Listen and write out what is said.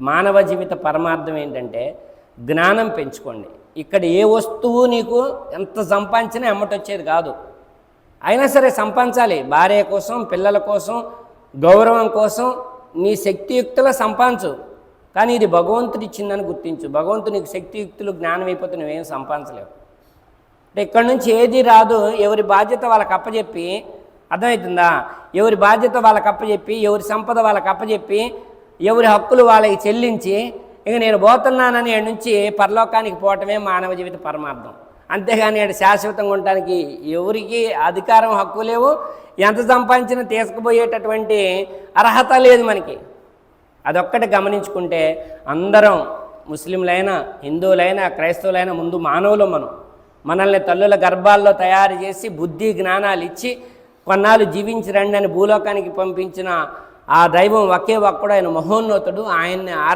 మానవ జీవిత పరమార్థం ఏంటంటే జ్ఞానం పెంచుకోండి. ఇక్కడ ఏ వస్తువు నీకు ఎంత సంపాదించినా ఎమ్మటొచ్చేది కాదు. అయినా సరే సంపాదించాలి. భార్య కోసం పిల్లల కోసం గౌరవం కోసం నీ శక్తియుక్తుల సంపాదించు. కానీ ఇది భగవంతుడు ఇచ్చిందని గుర్తించు. భగవంతుడు నీకు శక్తియుక్తులు జ్ఞానం అయిపోతే నువ్వేం సంపాదించలేవు. అంటే ఇక్కడ నుంచి ఏది రాదు. ఎవరి బాధ్యత వాళ్ళకి అప్పచెప్పి అర్థమవుతుందా? ఎవరి బాధ్యత వాళ్ళకి అప్పచెప్పి ఎవరి సంపద వాళ్ళకి అప్పచెప్పి ఎవరి హక్కులు వాళ్ళకి చెల్లించి ఇక నేను పోతున్నానని నుంచి పరలోకానికి పోవటమే మానవ జీవిత పరమార్థం. అంతేగాని ఈడ శాశ్వతంగా ఉండటానికి ఎవరికి అధికారం హక్కు లేవు. ఎంత సంపాదించినా తీసుకుపోయేటటువంటి అర్హత లేదు మనకి. అదొక్కటి గమనించుకుంటే అందరం ముస్లింలైనా హిందువులైనా క్రైస్తవులైనా ముందు మానవులు మనం. మనల్ని తల్లుల గర్భాల్లో తయారు చేసి బుద్ధి జ్ఞానాలు ఇచ్చి కొన్నాళ్ళు జీవించి రండి అని భూలోకానికి పంపించిన ఆ దైవం ఒకే ఒక్కడు ఆయన మహోన్నతుడు ఆయన్ని